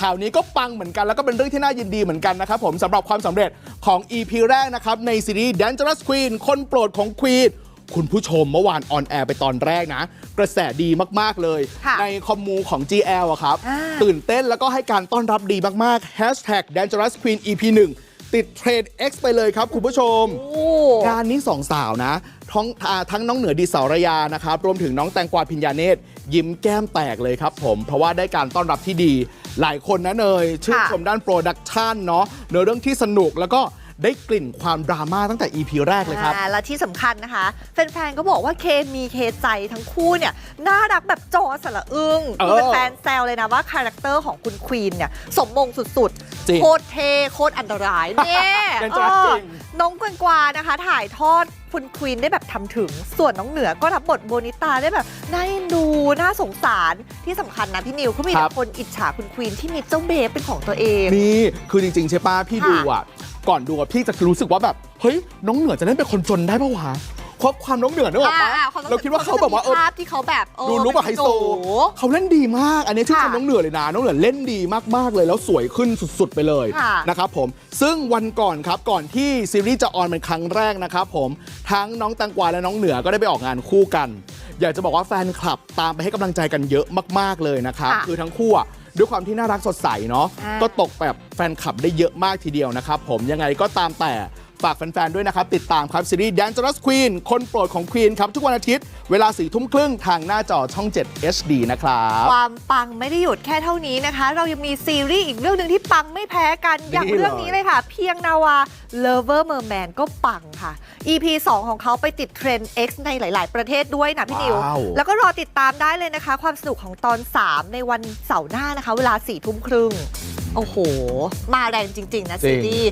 ข่าวนี้ก็ปังเหมือนกันแล้วก็เป็นเรื่องที่น่ายินดีเหมือนกันนะครับผมสำหรับความสำเร็จของ EP แรกนะครับ ในซีรีส์ Dangerous Queen คนโปรดของ Queen คุณผู้ชมเมื่อวานออนแอร์ไปตอนแรกนะ กระแสดีมาก ๆ เลย ค่ะในคอมมูของ GL อะครับอ่าตื่นเต้นแล้วก็ให้การต้อนรับดีมากๆ Hashtag Dangerous Queen EP 1 ติดเทรนด์ X ไปเลยครับคุณผู้ชมโอ้งานนี้สองสาวนะทั้งอ่าทั้งน้องเหนือดีสารยานะครับรวมถึงน้องแตงกวาพิญญาเนตรยิ้มแก้มแตกเลยครับผมเพราะว่าได้การต้อนรับที่ดี หลายคนนะเนยชื่นชมด้านโปรดักชันเนาะเนื้อเรื่องที่สนุกแล้วก็ ได้กลิ่นความดราม่าตั้งแต่ EP แรกเลยครับอ่าและที่สำคัญนะคะ แฟนๆ ก็บอกว่าเคมีเคใจทั้งคู่เนี่ย น่ารักแบบจอสละอึ้งเออคือแฟนๆแซวเลยนะว่าคาแรคเตอร์ของคุณควีนเนี่ย สมมงสุดจริงๆ โคตรเท่โคตรอันตรายเนี่ยเป็นจอจริงน้องกวางกวานะคะ ถ่ายทอดคุณควีนได้แบบทำถึง ส่วนน้องเหนือก็รับบทโบนิตาได้แบบน่าเอ็นดูน่าสงสารที่สำคัญนะพี่นิวเขามีครัแต่บ คนอิจฉาคุณควีนที่มีเจ้าเบฟเป็นของตัวเอง นี่คือจริง ๆ ใช่ป้าพี่ค่ะดูอะ ก่อนดูอะพี่จะรู้สึกว่าแบบ เฮ้ย น้องเหนือจะเล่นเป็นคนจนได้ปะวะเพราะความน้องเหนือนึกออกปะอ่าความเราคิดว่าเขาแบบว่าเออ ภาพที่เขาแบบเออดูรู้แบบไฮโซเป็นโอ้โหเขาเล่นดีมาก อันนี้ชื่นชมค่ะน้องเหนือเลยนะ น้องเหนือเล่นดีมาก ๆ เลย แล้วสวยขึ้นสุด ๆ ไปเลยค่ะนะครับผม ซึ่งวันก่อนครับ ก่อนที่ซีรีส์จะออนเป็นครั้งแรกนะครับผม ทั้งน้องแตังกวาและน้องเหนือก็ได้ไปออกงานคู่กัน อยากจะบอกว่าแฟนคลับตามไปให้กำลังใจกันเยอะมาก ๆ เลยนะครับ ค่ะ คือทั้งคู่อะ ด้วยความที่น่ารักสดใสเนาะอ่าก็ตกแบบแฟนคลับได้เยอะมากทีเดียวนะครับผมยังไงก็ตามแต่ ฝากแฟนๆด้วยนะครับ ติดตามครับซีรีส์ Dangerous Queen คนโปรดของ Queen ครับ ทุกวันอาทิตย์ เวลา4ทุ่มครึ่งทางหน้าจอช่อง 7 HD นะครับ ความปังไม่ได้หยุดแค่เท่านี้นะคะ เรายังมีซีรีส์อีกเรื่องหนึ่งที่ปังไม่แพ้กันนี่อย่างเรื่องนี้เลยค่ะ เพียงนาวา Lover Merman ก็ปังค่ะ EP 2 ของเขาไปติดเทรนด์ X ในหลาย ๆ ประเทศด้วยนะพี่นิวว้าวแล้วก็รอติดตามได้เลยนะคะ ความสนุกของตอน 3 ในวันเสาร์หน้านะคะ เวลา4ทุ่มครึ่งโอ้โห มาแรงจริง ๆ นะซีรีส์